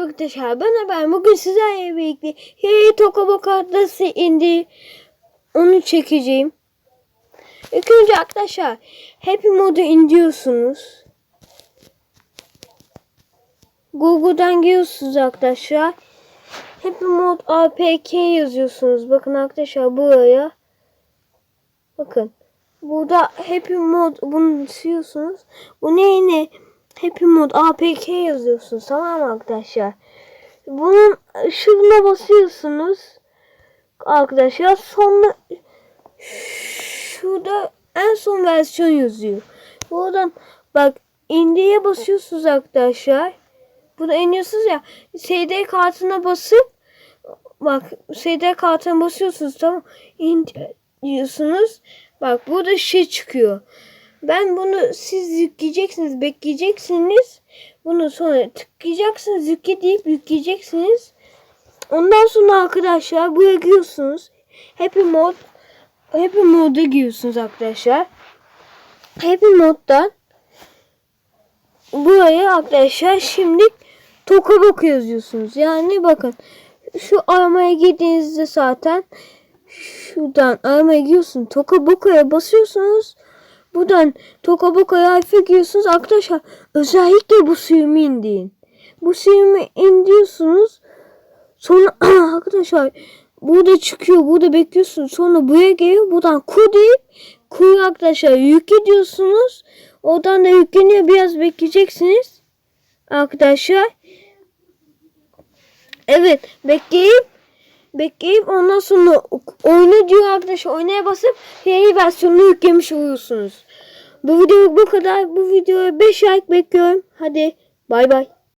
arkadaşlar ben ben bugün sizlerle birlikte Hey Tokaboka nasıl indi onu çekeceğim. İlk önce arkadaşlar Happy modu indiriyorsunuz. Google'dan giriyorsunuz arkadaşlar. Happy mod APK yazıyorsunuz. Bakın arkadaşlar buraya. Bakın. Burada Happy mod bunu siliyorsunuz. Bu ne ne? Happy mod APK yazıyorsunuz tamam mı arkadaşlar? Bunun şuna basıyorsunuz. Arkadaşlar sonra şurada en son versiyon yazıyor. Buradan bak indiye basıyorsunuz arkadaşlar. Bunu iniyorsunuz ya. SD kartına basıp bak SD kartına basıyorsunuz tamam. Diyorsunuz. Bak burada şey çıkıyor. Ben bunu siz yükleyeceksiniz, bekleyeceksiniz. Bunu sonra tıklayacaksınız, yükle deyip yükleyeceksiniz. Ondan sonra arkadaşlar buraya giriyorsunuz. Happy mod Happy mod'a giriyorsunuz arkadaşlar. Happy moddan buraya arkadaşlar şimdi Tokaboka yazıyorsunuz. Yani bakın şu aramaya girdiğinizde zaten şuradan aramaya giriyorsun. Tokaboka'ya basıyorsunuz. Buradan Tokaboka'ya harfi giriyorsunuz. Arkadaşlar özellikle bu suyumu indirin. Bu suyumu indiriyorsunuz. Sonra arkadaşlar burada çıkıyor. Burada bekliyorsunuz. Sonra buraya geliyor. Buradan kur deyip kur arkadaşlar yük ediyorsunuz. Oradan da yükleniyor. Biraz bekleyeceksiniz. Arkadaşlar. Evet bekleyip bekleyip ondan sonra oyna diyor arkadaşlar oynaya basıp yeni versiyonunu yüklemiş oluyorsunuz. Bu video bu kadar. Bu videoya 5 like bekliyorum. Hadi bay bay.